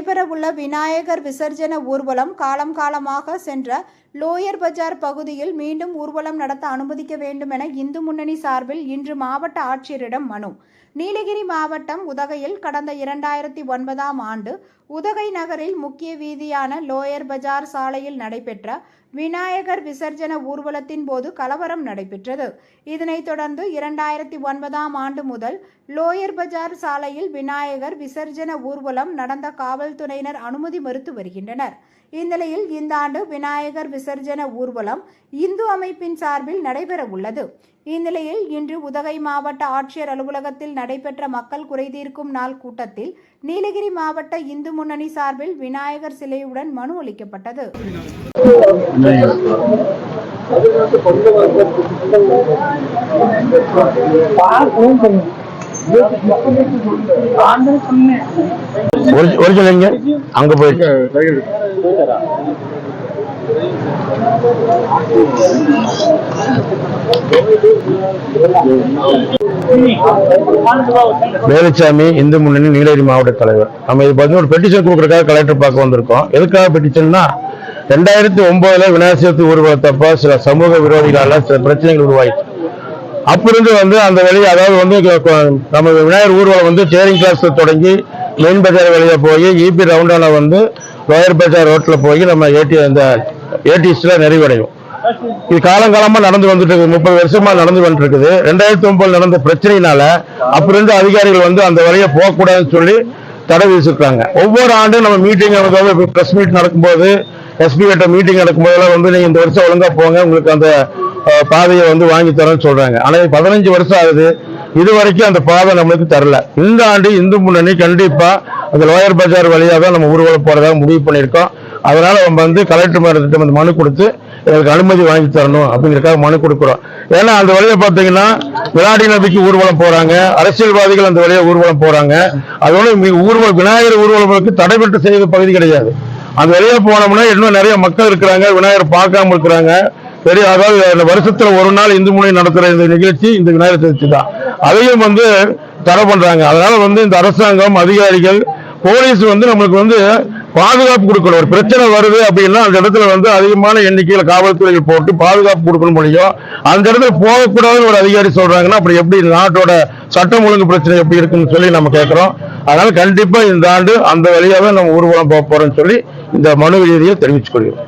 விநாயகர் விசர்ஜன ஊர்வலம் காலம் காலமாக சென்ற லோயர் பஜார் பகுதியில் மீண்டும் ஊர்வலம் நடத்த அனுமதிக்க வேண்டும் என இந்து முன்னணி சார்பில் இன்று மாவட்ட ஆட்சியரிடம் மனு. நீலகிரி மாவட்டம் உதகையில் கடந்த இரண்டாயிரத்தி ஒன்பதாம் ஆண்டு உதகை நகரில் முக்கிய வீதியான லோயர் பஜார் சாலையில் நடைபெற்ற விநாயகர் விசர்ஜன ஊர்வலத்தின் போது கலவரம் நடைபெற்றது. இதனைத் தொடர்ந்து இரண்டாயிரத்தி ஒன்பதாம் ஆண்டு முதல் லோயர் பஜார் சாலையில் விநாயகர் விசர்ஜன ஊர்வலம் நடந்த காவல் காவல்துறையினர் அனுமதி மறுத்து வருகின்றனர். இந்நிலையில் இந்த ஆண்டு விநாயகர் விசர்ஜன ஊர்வலம் இந்து அமைப்பின் சார்பில் நடைபெற உள்ளது. இந்நிலையில் இன்று உதகை மாவட்ட ஆட்சியர் அலுவலகத்தில் நடைபெற்ற மக்கள் குறைதீர்க்கும் நாள் கூட்டத்தில் நீலகிரி மாவட்ட இந்து முன்னணி சார்பில் விநாயகர் சிலையுடன் மனு அளிக்கப்பட்டது. ஒரிஜினல் எங்க? அங்க போயிட்டு வேலுச்சாமி இந்து முன்னணி நீலகிரி மாவட்ட தலைவர். நம்ம இது பார்த்தீங்கன்னா ஒரு பெட்டிஷன் கொடுக்கறதுக்காக கலெக்டர் பார்க்க வந்திருக்கோம். எதுக்காக பெட்டிஷன்னா ரெண்டாயிரத்தி ஒன்பதுல விநாயகர் சதுர்த்தி ஊர்வலத்தப்ப சில சமூக விரோதிகளால சில பிரச்சனைகள் உருவாயிடுச்சு அப்பிருந்து வந்து அந்த வழி அதாவது வந்து நம்ம விநாயகர் ஊர்வலம் வந்து சேரிங் கிளாஸ் தொடங்கி மெயின் பஜார் வழியில் போய் இபி ரவுண்டான வந்து லோயர் பஜார் ரோட்டில் போய் நம்ம ஏடி அந்த ஏடிஸ்ல நிறைவடையும் இது காலங்காலமாக நடந்து வந்துட்டு இருக்குது முப்பது வருஷமாக நடந்து வந்துட்டு இருக்குது ரெண்டாயிரத்தி ஒன்பதுல நடந்த பிரச்சனையினால அப்பிருந்து அதிகாரிகள் வந்து அந்த வழியை போகக்கூடாதுன்னு சொல்லி தடை விதிச்சிருக்காங்க. ஒவ்வொரு ஆண்டும் நம்ம மீட்டிங் பிரஸ் மீட் நடக்கும்போது எஸ்பி கிட்ட மீட்டிங் நடக்கும்போதெல்லாம் வந்து நீங்கள் இந்த வருஷம் ஒழுங்காக போங்க உங்களுக்கு அந்த பாதையை வந்து வாங்கி தரேன்னு சொல்றாங்க. ஆனா பதினஞ்சு வருஷம் ஆகுது. இது வரைக்கும் அந்த பாதை நம்மளுக்கு தரல. இந்த ஆண்டு இந்து முன்னணி கண்டிப்பா அந்த லோயர் பஜார் வழியாக தான் நம்ம ஊர்வலம் போறதாக முடிவு பண்ணியிருக்கோம். அதனால நம்ம வந்து கலெக்டர் மேடத்திட்ட வந்து மனு கொடுத்து எங்களுக்கு அனுமதி வாங்கி தரணும் அப்படிங்கிறக்காக மனு கொடுக்குறோம். ஏன்னா அந்த வழியை பார்த்தீங்கன்னா வினாடி நபிக்கு ஊர்வலம் போறாங்க. அரசியல்வாதிகள் அந்த வழியை ஊர்வலம் போறாங்க. அதோட ஊர்வலம் விநாயகர் ஊர்வலங்களுக்கு தடைபட்டு செய்த பகுதி கிடையாது. அந்த வழியா போனோம்னா இன்னும் நிறைய மக்கள் இருக்கிறாங்க விநாயகர் பார்க்காம இருக்கிறாங்க. பெரிய அதாவது இந்த வருஷத்துல ஒரு நாள் இந்து முனை நடத்துற இந்த நிகழ்ச்சி இந்த விநாயகர் சதுர்த்தி தான். அதையும் வந்து தடை பண்றாங்க. அதனால வந்து இந்த அரசாங்கம் அதிகாரிகள் போலீஸ் வந்து நம்மளுக்கு வந்து பாதுகாப்பு கொடுக்கணும். ஒரு பிரச்சனை வருது அப்படின்னா அந்த இடத்துல வந்து அதிகமான எண்ணிக்கையில காவல்துறைகள் போட்டு பாதுகாப்பு கொடுக்கணும் முடியும். அந்த இடத்துல போகக்கூடாதுன்னு ஒரு அதிகாரி சொல்றாங்கன்னா அப்படி எப்படி நாட்டோட சட்டம் ஒழுங்கு பிரச்சனை எப்படி இருக்குன்னு சொல்லி நம்ம கேட்கிறோம். அதனால கண்டிப்பா இந்த ஆண்டு அந்த வழியாவே நம்ம ஊர்வலம் போக போறோம்னு சொல்லி இந்த மனு ரீதியை தெரிவித்துக் கொள்கிறோம்.